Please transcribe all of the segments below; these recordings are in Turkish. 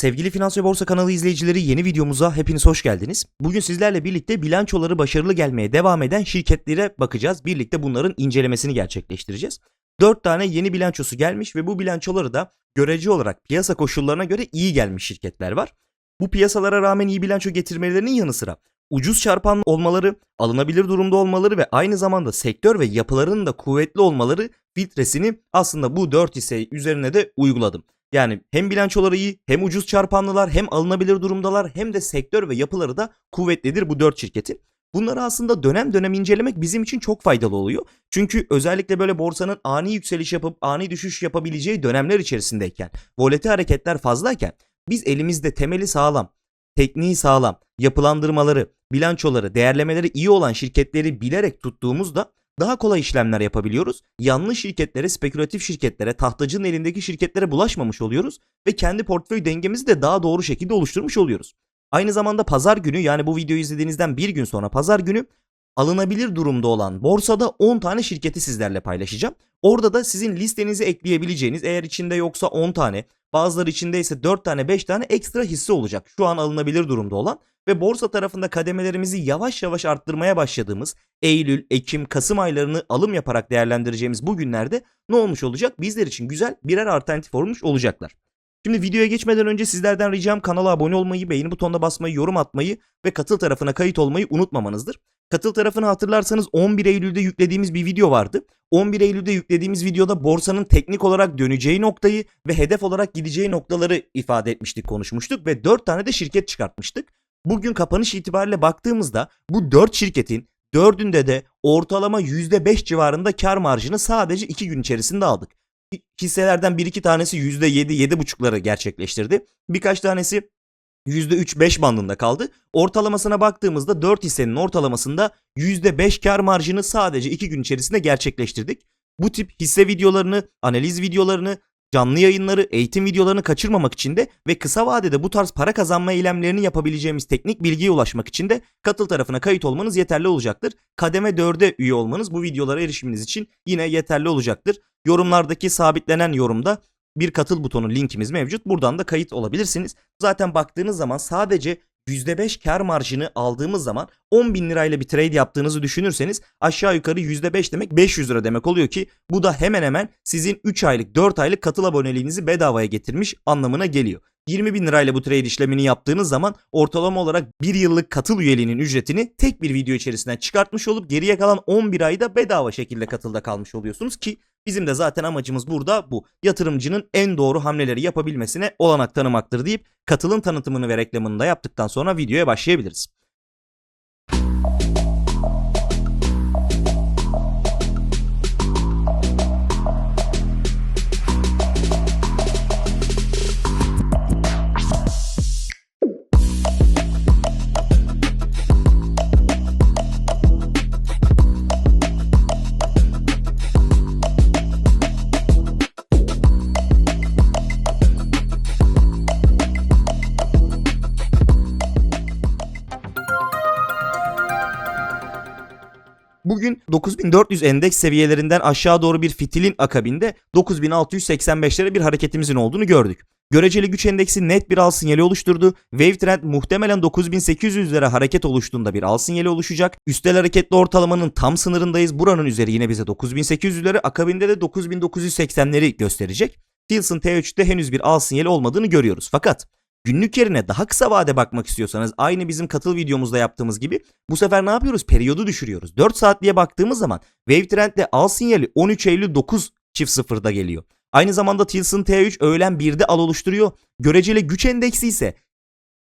Sevgili Finans ve Borsa kanalı izleyicileri yeni videomuza hepiniz hoş geldiniz. Bugün sizlerle birlikte bilançoları başarılı gelmeye devam eden şirketlere bakacağız. Birlikte bunların incelemesini gerçekleştireceğiz. 4 tane yeni bilançosu gelmiş ve bu bilançoları da görece olarak piyasa koşullarına göre iyi gelmiş şirketler var. Bu piyasalara rağmen iyi bilanço getirmelerinin yanı sıra ucuz çarpan olmaları, alınabilir durumda olmaları ve aynı zamanda sektör ve yapılarının da kuvvetli olmaları filtresini aslında bu 4 hisse üzerine de uyguladım. Yani hem bilançoları iyi, hem ucuz çarpanlılar, hem alınabilir durumdalar, hem de sektör ve yapıları da kuvvetlidir bu 4 şirketin. Bunları aslında dönem dönem incelemek bizim için çok faydalı oluyor. Çünkü özellikle böyle borsanın ani yükseliş yapıp ani düşüş yapabileceği dönemler içerisindeyken, voleti hareketler fazlayken biz elimizde temeli sağlam, tekniği sağlam, yapılandırmaları, bilançoları, değerlemeleri iyi olan şirketleri bilerek tuttuğumuzda daha kolay işlemler yapabiliyoruz. Yanlış şirketlere, spekülatif şirketlere, tahtacının elindeki şirketlere bulaşmamış oluyoruz ve kendi portföy dengemizi de daha doğru şekilde oluşturmuş oluyoruz. Aynı zamanda pazar günü yani bu videoyu izlediğinizden bir gün sonra pazar günü alınabilir durumda olan borsada 10 tane şirketi sizlerle paylaşacağım. Orada da sizin listenize ekleyebileceğiniz eğer içinde yoksa 10 tane bazıları içinde ise 4 tane 5 tane ekstra hisse olacak. Şu an alınabilir durumda olan ve borsa tarafında kademelerimizi yavaş yavaş arttırmaya başladığımız Eylül, Ekim, Kasım aylarını alım yaparak değerlendireceğimiz bu günlerde ne olmuş olacak? Bizler için güzel birer alternatif olmuş olacaklar. Şimdi videoya geçmeden önce sizlerden ricam kanala abone olmayı, beğeni butonuna basmayı, yorum atmayı ve katıl tarafına kayıt olmayı unutmamanızdır. Katıl tarafını hatırlarsanız 11 Eylül'de yüklediğimiz bir video vardı. 11 Eylül'de yüklediğimiz videoda borsanın teknik olarak döneceği noktayı ve hedef olarak gideceği noktaları ifade etmiştik, konuşmuştuk ve 4 tane de şirket çıkartmıştık. Bugün kapanış itibariyle baktığımızda bu 4 şirketin dördünde de ortalama %5 civarında kar marjını sadece 2 gün içerisinde aldık. Hisselerden 1-2 tanesi %7, 7,5'ları gerçekleştirdi. Birkaç tanesi %3-5 bandında kaldı. Ortalamasına baktığımızda 4 hissenin ortalamasında %5 kar marjını sadece 2 gün içerisinde gerçekleştirdik. Bu tip hisse videolarını, analiz videolarını, canlı yayınları, eğitim videolarını kaçırmamak için de ve kısa vadede bu tarz para kazanma eylemlerini yapabileceğimiz teknik bilgiye ulaşmak için de katıl tarafına kayıt olmanız yeterli olacaktır. Kademe 4'e üye olmanız bu videolara erişiminiz için yine yeterli olacaktır. Yorumlardaki sabitlenen yorumda bir katıl butonu linkimiz mevcut. Buradan da kayıt olabilirsiniz. Zaten baktığınız zaman sadece %5 kar marjını aldığımız zaman 10 bin lirayla bir trade yaptığınızı düşünürseniz aşağı yukarı %5 demek 500 lira demek oluyor ki bu da hemen hemen sizin 3 aylık 4 aylık katıl aboneliğinizi bedavaya getirmiş anlamına geliyor. 20 bin lirayla bu trade işlemini yaptığınız zaman ortalama olarak 1 yıllık katıl üyeliğinin ücretini tek bir video içerisinden çıkartmış olup geriye kalan 11 ayda bedava şekilde katılda kalmış oluyorsunuz ki bizim de zaten amacımız burada bu. Yatırımcının en doğru hamleleri yapabilmesine olanak tanımaktır deyip katılın tanıtımını ve reklamını da yaptıktan sonra videoya başlayabiliriz. Bugün 9400 endeks seviyelerinden aşağı doğru bir fitilin akabinde 9685'lere bir hareketimizin olduğunu gördük. Göreceli güç endeksi net bir al sinyali oluşturdu. Wave trend muhtemelen 9800'lere hareket oluştuğunda bir al sinyali oluşacak. Üstel hareketli ortalamanın tam sınırındayız. Buranın üzeri yine bize 9800'leri akabinde de 9980'leri gösterecek. Tilson T3'te henüz bir al sinyali olmadığını görüyoruz. Fakat Günlük yerine daha kısa vade bakmak istiyorsanız aynı bizim katıl videomuzda yaptığımız gibi bu sefer ne yapıyoruz? Periyodu düşürüyoruz. 4 saatliğe baktığımız zaman Wave Trend'de al sinyali 13 Eylül 9 çift sıfırda geliyor. Aynı zamanda Tilson T3 öğlen 1'de al oluşturuyor. Göreceli güç endeksi ise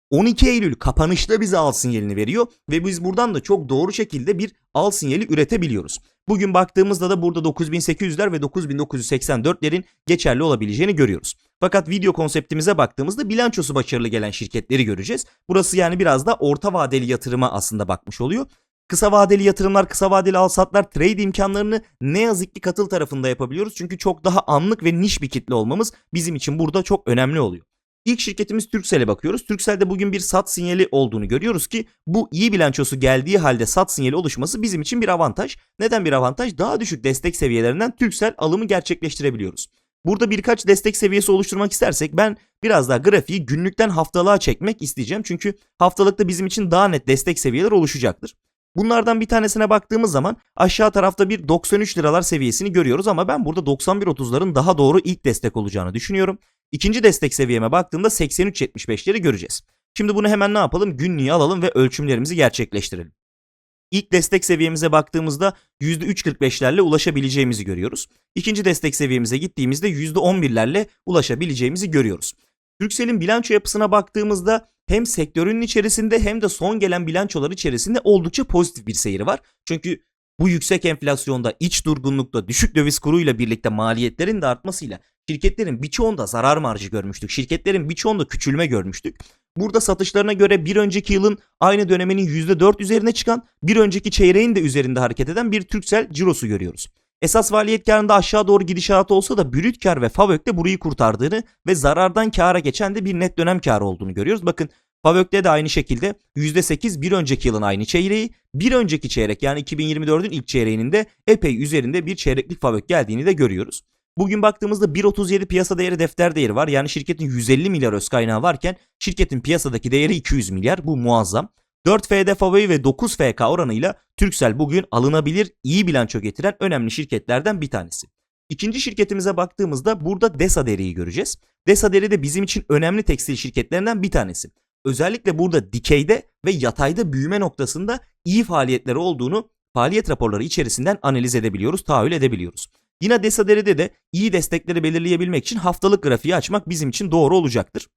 12 Eylül kapanışta bize al sinyalini veriyor ve biz buradan da çok doğru şekilde bir al sinyali üretebiliyoruz. Bugün baktığımızda da burada 9800'ler ve 9984'lerin geçerli olabileceğini görüyoruz. Fakat video konseptimize baktığımızda bilançosu başarılı gelen şirketleri göreceğiz. Burası yani biraz da orta vadeli yatırıma aslında bakmış oluyor. Kısa vadeli yatırımlar, kısa vadeli alsatlar, trade imkanlarını ne yazık ki katıl tarafında yapabiliyoruz. Çünkü çok daha anlık ve niş bir kitle olmamız bizim için burada çok önemli oluyor. İlk şirketimiz Turkcell'e bakıyoruz. Turkcell'de bugün bir sat sinyali olduğunu görüyoruz ki bu iyi bilançosu geldiği halde sat sinyali oluşması bizim için bir avantaj. Neden bir avantaj? Daha düşük destek seviyelerinden Turkcell alımı gerçekleştirebiliyoruz. Burada birkaç destek seviyesi oluşturmak istersek ben biraz daha grafiği günlükten haftalığa çekmek isteyeceğim. Çünkü haftalıkta bizim için daha net destek seviyeler oluşacaktır. Bunlardan bir tanesine baktığımız zaman aşağı tarafta bir 93 liralar seviyesini görüyoruz ama ben burada 91.30'ların daha doğru ilk destek olacağını düşünüyorum. İkinci destek seviyeme baktığımda 83.75'leri göreceğiz. Şimdi bunu hemen ne yapalım? Günlüğe alalım ve ölçümlerimizi gerçekleştirelim. İlk destek seviyemize baktığımızda %3.45'lerle ulaşabileceğimizi görüyoruz. İkinci destek seviyemize gittiğimizde %11'lerle ulaşabileceğimizi görüyoruz. Turkcell'in bilanço yapısına baktığımızda hem sektörün içerisinde hem de son gelen bilançolar içerisinde oldukça pozitif bir seyri var. Çünkü bu yüksek enflasyonda, iç durgunlukta, düşük döviz kuruyla birlikte maliyetlerin de artmasıyla şirketlerin birçoğunda zarar marjı görmüştük. Şirketlerin birçoğunda küçülme görmüştük. Burada satışlarına göre bir önceki yılın aynı döneminin %4 üzerine çıkan, bir önceki çeyreğin de üzerinde hareket eden bir Turkcell cirosu görüyoruz. Esas faaliyet karında aşağı doğru gidişatı olsa da brüt kar ve FAVÖK'te burayı kurtardığını ve zarardan kâra geçen de bir net dönem kârı olduğunu görüyoruz. Bakın FAVÖK'te de aynı şekilde %8 bir önceki yılın aynı çeyreği, bir önceki çeyrek yani 2024'ün ilk çeyreğinin de epey üzerinde bir çeyreklik FAVÖK geldiğini de görüyoruz. Bugün baktığımızda 1.37 piyasa değeri defter değeri var. Yani şirketin 150 milyar öz kaynağı varken şirketin piyasadaki değeri 200 milyar. Bu muazzam. 4 FD favori ve 9 FK oranıyla Turkcell bugün alınabilir, iyi bilanço getiren önemli şirketlerden bir tanesi. İkinci şirketimize baktığımızda burada Desa Deri'yi göreceğiz. Desa Deri de bizim için önemli tekstil şirketlerinden bir tanesi. Özellikle burada dikeyde ve yatayda büyüme noktasında iyi faaliyetleri olduğunu faaliyet raporları içerisinden analiz edebiliyoruz, tahayyül edebiliyoruz. Yine Desa Deri'de de iyi destekleri belirleyebilmek için haftalık grafiği açmak bizim için doğru olacaktır.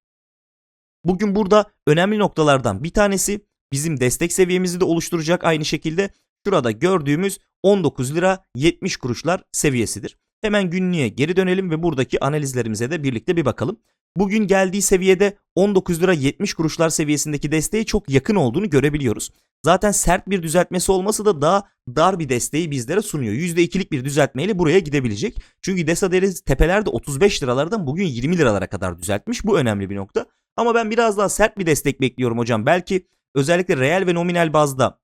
Bugün burada önemli noktalardan bir tanesi bizim destek seviyemizi de oluşturacak aynı şekilde şurada gördüğümüz 19 lira 70 kuruşlar seviyesidir. Hemen günlüğe geri dönelim ve buradaki analizlerimize de birlikte bir bakalım. Bugün geldiği seviyede 19 lira 70 kuruşlar seviyesindeki desteğe çok yakın olduğunu görebiliyoruz. Zaten sert bir düzeltmesi olması da daha dar bir desteği bizlere sunuyor. %2'lik bir düzeltmeyle buraya gidebilecek. Çünkü Desa Deri tepelerde 35 liralardan bugün 20 liralara kadar düzeltmiş. Bu önemli bir nokta. Ama ben biraz daha sert bir destek bekliyorum hocam. Belki özellikle reel ve nominal bazda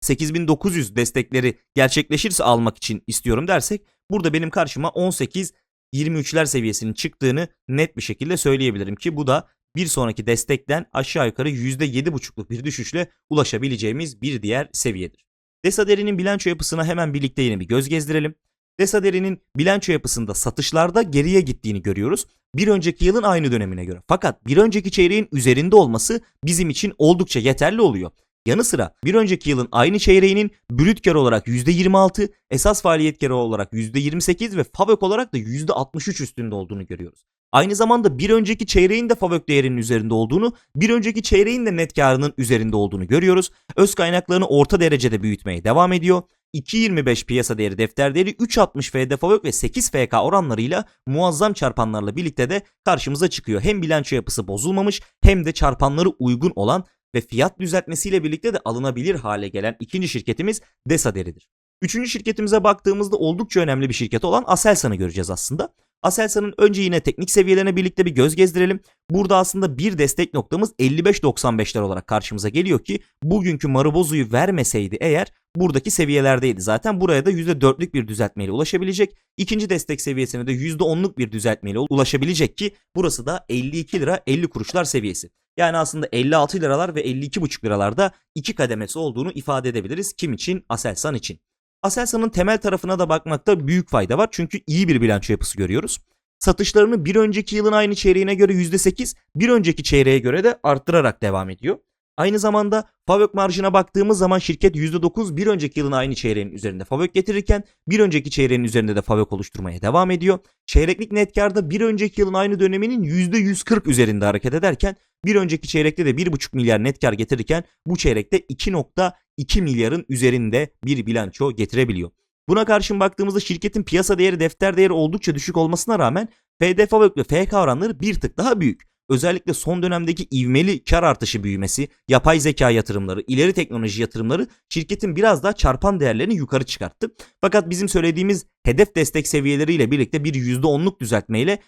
8900 destekleri gerçekleşirse almak için istiyorum dersek burada benim karşıma 18 23'ler seviyesinin çıktığını net bir şekilde söyleyebilirim ki bu da bir sonraki destekten aşağı yukarı %7,5'luk bir düşüşle ulaşabileceğimiz bir diğer seviyedir. Desaderi'nin bilanço yapısına hemen birlikte yine bir göz gezdirelim. Desaderi'nin bilanço yapısında satışlarda geriye gittiğini görüyoruz. Bir önceki yılın aynı dönemine göre. Fakat bir önceki çeyreğin üzerinde olması bizim için oldukça yeterli oluyor. Yanı sıra bir önceki yılın aynı çeyreğinin brüt kar olarak %26, esas faaliyet karı olarak %28 ve FAVÖK olarak da %63 üstünde olduğunu görüyoruz. Aynı zamanda bir önceki çeyreğin de FAVÖK değerinin üzerinde olduğunu, bir önceki çeyreğin de net karının üzerinde olduğunu görüyoruz. Öz kaynaklarını orta derecede büyütmeye devam ediyor. 2.25 piyasa değeri defter değeri 3.60 FD FAVÖK ve 8 FK oranlarıyla muazzam çarpanlarla birlikte de karşımıza çıkıyor. Hem bilanço yapısı bozulmamış hem de çarpanları uygun olan ve fiyat düzeltmesiyle birlikte de alınabilir hale gelen ikinci şirketimiz Desa Deri'dir. Üçüncü şirketimize baktığımızda oldukça önemli bir şirket olan Aselsan'ı göreceğiz aslında. Aselsan'ın önce yine teknik seviyelerine birlikte bir göz gezdirelim. Burada aslında bir destek noktamız 55.95'ler olarak karşımıza geliyor ki bugünkü Marubozu'yu vermeseydi eğer buradaki seviyelerdeydi. Zaten buraya da %4'lük bir düzeltmeyle ulaşabilecek. İkinci destek seviyesine de %10'luk bir düzeltmeyle ulaşabilecek ki burası da 52 lira 50 kuruşlar seviyesi. Yani aslında 56 liralar ve 52,5 liralarda iki kademesi olduğunu ifade edebiliriz. Kim için? Aselsan için. Aselsan'ın temel tarafına da bakmakta büyük fayda var. Çünkü iyi bir bilanço yapısı görüyoruz. Satışlarını bir önceki yılın aynı çeyreğine göre %8, bir önceki çeyreğe göre de arttırarak devam ediyor. Aynı zamanda FAVÖK marjına baktığımız zaman şirket %9 bir önceki yılın aynı çeyreğinin üzerinde FAVÖK getirirken bir önceki çeyreğin üzerinde de FAVÖK oluşturmaya devam ediyor. Çeyreklik net karda bir önceki yılın aynı döneminin %140 üzerinde hareket ederken bir önceki çeyrekte de 1,5 milyar net kar getirirken bu çeyrekte 2.2 milyarın üzerinde bir bilanço getirebiliyor. Buna karşın baktığımızda şirketin piyasa değeri defter değeri oldukça düşük olmasına rağmen FD FAVÖK ve FK oranları bir tık daha büyük özellikle son dönemdeki ivmeli kar artışı büyümesi, yapay zeka yatırımları, ileri teknoloji yatırımları şirketin biraz daha çarpan değerlerini yukarı çıkarttı. Fakat bizim söylediğimiz hedef destek seviyeleriyle birlikte bir %10'luk düzeltmeyle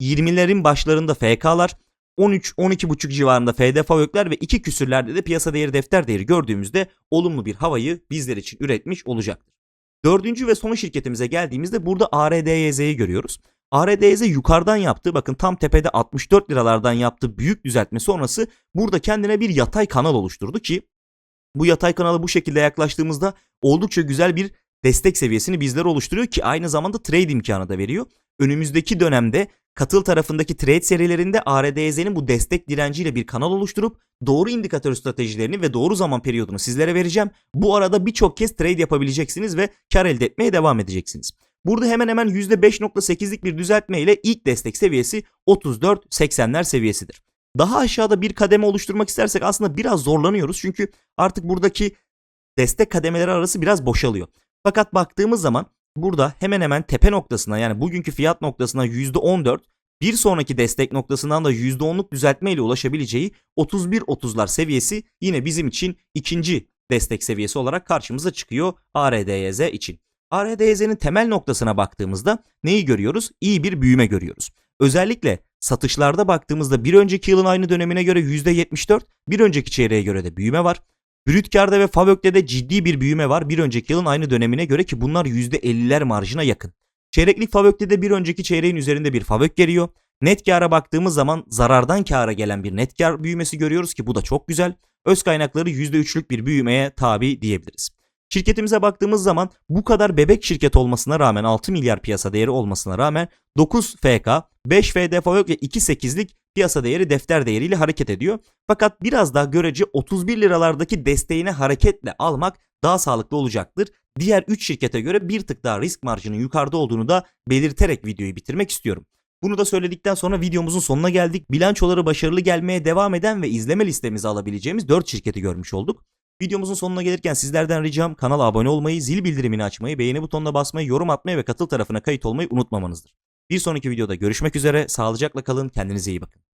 20'lerin başlarında FK'lar, 13-12,5 civarında FD FAVÖK'ler ve 2 küsürlerde de piyasa değeri defter değeri gördüğümüzde olumlu bir havayı bizler için üretmiş olacaktır. Dördüncü ve son şirketimize geldiğimizde burada ARDYZ'yi görüyoruz. ARDZ yukarıdan yaptığı bakın tam tepede 64 liralardan yaptığı büyük düzeltme sonrası burada kendine bir yatay kanal oluşturdu ki bu yatay kanala bu şekilde yaklaştığımızda oldukça güzel bir destek seviyesini bizlere oluşturuyor ki aynı zamanda trade imkanı da veriyor. Önümüzdeki dönemde katıl tarafındaki trade serilerinde ARDZ'nin bu destek direnciyle bir kanal oluşturup doğru indikatör stratejilerini ve doğru zaman periyodunu sizlere vereceğim. Bu arada birçok kez trade yapabileceksiniz ve kar elde etmeye devam edeceksiniz. Burada hemen hemen %5.8'lik bir düzeltme ile ilk destek seviyesi 34.80'ler seviyesidir. Daha aşağıda bir kademe oluşturmak istersek aslında biraz zorlanıyoruz çünkü artık buradaki destek kademeleri arası biraz boşalıyor. Fakat baktığımız zaman burada hemen hemen tepe noktasına yani bugünkü fiyat noktasına %14 bir sonraki destek noktasından da %10'luk düzeltme ile ulaşabileceği 31-30'lar seviyesi yine bizim için ikinci destek seviyesi olarak karşımıza çıkıyor ARDYZ için. ARDYZ'nin temel noktasına baktığımızda neyi görüyoruz? İyi bir büyüme görüyoruz. Özellikle satışlarda baktığımızda bir önceki yılın aynı dönemine göre %74, bir önceki çeyreğe göre de büyüme var. Brüt karda ve FAVÖK'te de ciddi bir büyüme var bir önceki yılın aynı dönemine göre ki bunlar %50'ler marjına yakın. Çeyreklik FAVÖK'te de bir önceki çeyreğin üzerinde bir FAVÖK geliyor. Net kâra baktığımız zaman zarardan kâra gelen bir net kâr büyümesi görüyoruz ki bu da çok güzel. Öz kaynakları %3'lük bir büyümeye tabi diyebiliriz. Şirketimize baktığımız zaman bu kadar bebek şirket olmasına rağmen 6 milyar piyasa değeri olmasına rağmen 9 FK, 5 FD FAVÖK ve 2.8'lik piyasa değeri defter değeriyle hareket ediyor. Fakat biraz daha görece 31 liralardaki desteğine hareketle almak daha sağlıklı olacaktır. Diğer 3 şirkete göre bir tık daha risk marjının yukarıda olduğunu da belirterek videoyu bitirmek istiyorum. Bunu da söyledikten sonra videomuzun sonuna geldik. Bilançoları başarılı gelmeye devam eden ve izleme listemize alabileceğimiz 4 şirketi görmüş olduk. Videomuzun sonuna gelirken sizlerden ricam kanala abone olmayı, zil bildirimini açmayı, beğeni butonuna basmayı, yorum atmayı ve katıl tarafına kayıt olmayı unutmamanızdır. Bir sonraki videoda görüşmek üzere, sağlıcakla kalın, kendinize iyi bakın.